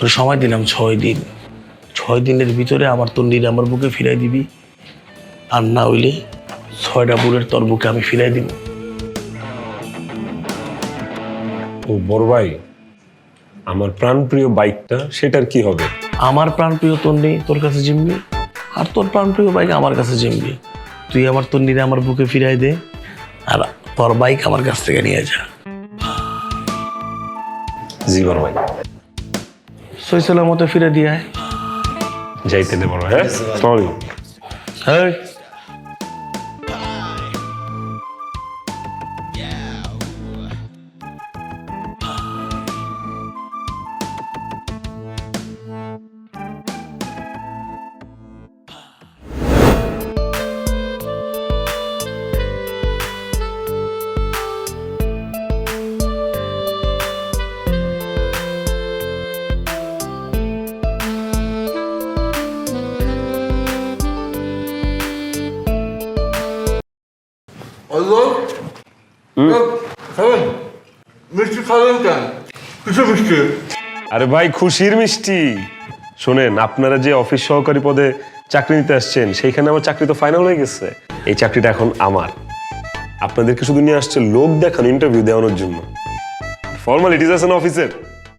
তোর সময় দিলাম ছয় দিন। ছয় দিনের ভিতরে আমার তন্ডির আমার বুকে ফিরাই দিবি। আর না হইলে ছয়টা বুড়ের তোর বুকে আমি ফিরাই দিব। ও বড় ভাই আমার প্রাণপ্রিয় বাইকটা সেটার কি হবে? আমার প্রাণপ্রিয় তন্ডি তোর কাছে জিমবি আর তোর প্রাণপ্রিয় বাইক আমার কাছে জিমবি তুই আমার তন্ডিরে আমার বুকে ফিরাই দে আর তোর বাইক আমার কাছ থেকে নিয়ে যা। জি বড় ভাই। সৈসলার মতো ফিরে দিয়ে যাইতে দেবো হ্যাঁ? সরি হ্যাঁ খাবেন মিষ্টি খাবেন কেন কিছু মিষ্টি আরে ভাই খুশির মিষ্টি। শোনেন আপনারা যে অফিস সহকারী পদে চাকরি নিতে আসছেন সেইখানে আমার চাকরি তো ফাইনাল হয়ে গেছে। এই চাকরিটা এখন আমার। আপনাদেরকে শুধু নিয়ে আসছে লোক দেখানো ইন্টারভিউ দেওয়ানোর জন্য। ফর্মালিটিস আছে না অফিসের